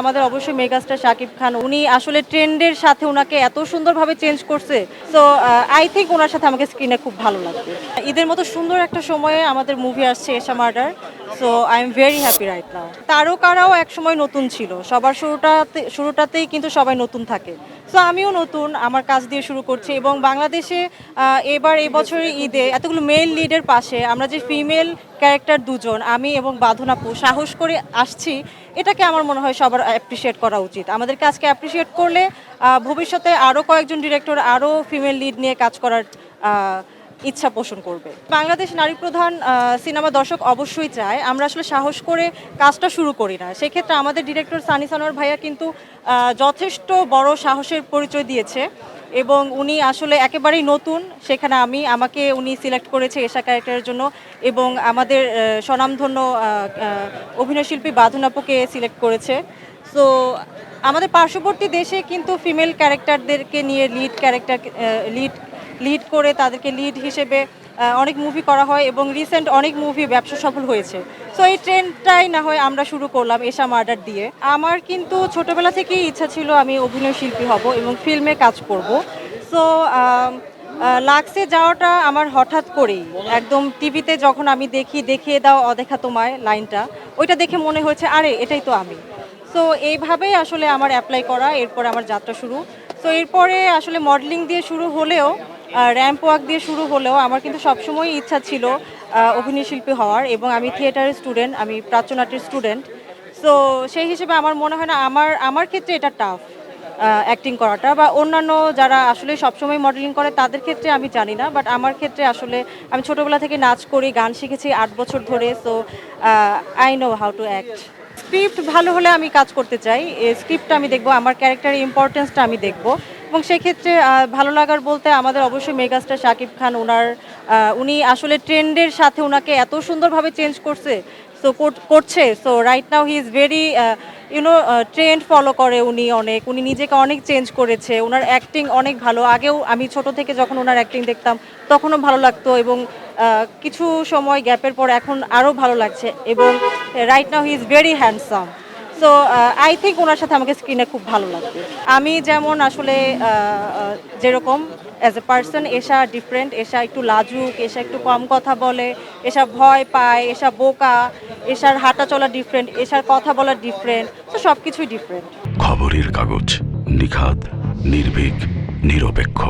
আমাদের অবশ্যই মেগাস্টার শাকিব খান, উনি আসলে ট্রেন্ডের সাথে ওনাকে এত সুন্দরভাবে চেঞ্জ করছে। সো আই থিঙ্ক ওনার সাথে আমাকে স্ক্রিনে খুব ভালো লাগবে। ঈদের মতো সুন্দর একটা সময়ে আমাদের মুভি আসছে Esha murder so I am very happy right now তারকারাও এক সময় নতুন ছিল। সবার শুরুটাতে, শুরুটাতেই কিন্তু সবাই নতুন থাকে। সো আমিও নতুন, আমার কাজ দিয়ে শুরু করছি এবং বাংলাদেশে এবার এবছরের ঈদে এতগুলো মেল লিডের পাশে আমরা যে ফিমেল ক্যারেক্টার দুজন, আমি এবং বাঁধনাপু সাহস করে আসছি, এটাকে আমার মনে হয় সবার অ্যাপ্রিসিয়েট করা উচিত। আমাদের কাজকে অ্যাপ্রিসিয়েট করলে ভবিষ্যতে আরও কয়েকজন ডিরেক্টর আরও ফিমেল লিড নিয়ে কাজ করার ইচ্ছা পোষণ করবে। বাংলাদেশ নারী প্রধান সিনেমা দর্শক অবশ্যই চায়। আমরা আসলে সাহস করে কাজটা শুরু করি না। সেক্ষেত্রে আমাদের ডিরেক্টর সানি সানোয়ার ভাইয়া কিন্তু যথেষ্ট বড় সাহসের পরিচয় দিয়েছে এবং উনি আসলে একেবারেই নতুন। সেখানে আমি, আমাকে উনি সিলেক্ট করেছে এশা ক্যারেক্টারের জন্য এবং আমাদের স্বনামধন্য অভিনয়শিল্পী বাঁধনাপুকে সিলেক্ট করেছে। সো আমাদের পার্শ্ববর্তী দেশে কিন্তু ফিমেল ক্যারেক্টারদেরকে নিয়ে লিড ক্যারেক্টার লিড লিড করে তাদেরকে লিড হিসেবে অনেক মুভি করা হয় এবং রিসেন্ট অনেক মুভি ব্যবসা সফল হয়েছে। সো এই ট্রেন্ডটাই না হয় আমরা শুরু করলাম এশা মার্ডার দিয়ে। আমার কিন্তু ছোটবেলা থেকেই ইচ্ছা ছিল আমি অভিনয় শিল্পী হব এবং ফিল্মে কাজ করব। সো লাক্সে যাওয়াটা আমার হঠাৎ করেই। একদম টিভিতে যখন আমি দেখি, দেখিয়ে দাও অদেখা তোমায় লাইনটা, ওইটা দেখে মনে হয়েছে, আরে, এটাই তো আমি। সো এইভাবেই আসলে আমার অ্যাপ্লাই করা, এরপর আমার যাত্রা শুরু। সো এরপরে আসলে মডেলিং দিয়ে শুরু হলেও র্যাম্প ওয়াক দিয়ে শুরু হলেও আমার কিন্তু সবসময় ইচ্ছা ছিল অভিনয় শিল্পী হওয়ার এবং আমি থিয়েটারের স্টুডেন্ট আমি প্রাচ্যনাট্যের স্টুডেন্ট সো সেই হিসেবে আমার মনে হয় না, আমার আমার ক্ষেত্রে এটা টাফ অ্যাক্টিং করাটা বা অন্যান্য যারা আসলে সবসময় মডেলিং করে তাদের ক্ষেত্রে আমি জানি না বাট আমার ক্ষেত্রে আসলে আমি ছোটোবেলা থেকে নাচ করি, গান শিখেছি আট বছর ধরে so I know how to act script ভালো হলে আমি কাজ করতে চাই স্ক্রিপ্টটা আমি দেখব, আমার ক্যারেক্টারের ইম্পর্টেন্সটা আমি দেখব। এবং সেক্ষেত্রে ভালো লাগার বলতে আমাদের অবশ্যই মেগাস্টার শাকিব খান ওনার উনি আসলে ট্রেন্ডের সাথে ওনাকে এত সুন্দরভাবে চেঞ্জ করছে সো করছে so right now he is very you know trend follow করে উনি অনেক, উনি নিজেকে অনেক চেঞ্জ করেছে, ওনার অ্যাক্টিং অনেক ভালো। আগেও আমি ছোট থেকে যখন ওনার অ্যাক্টিং দেখতাম, তখনও ভালো লাগতো এবং কিছু সময় গ্যাপের পর এখন আরও ভালো লাগছে এবং right now he is very handsome so I think ওনার সাথে আমাকে স্ক্রিনে খুব ভালো লাগবে। আমি যেমন আসলে আহ, আহ, যেরকম as a person Esha different Esha একটু লাজুক এসা একটু কম কথা বলে এসা ভয় পায় এসা বোকা এসার হাঁটা চলা ডিফারেন্ট এসার কথা বলা ডিফারেন্ট তো সব কিছুই ডিফারেন্ট খবরের কাগজ নিখাদ নির্ভীক নিরপেক্ষ।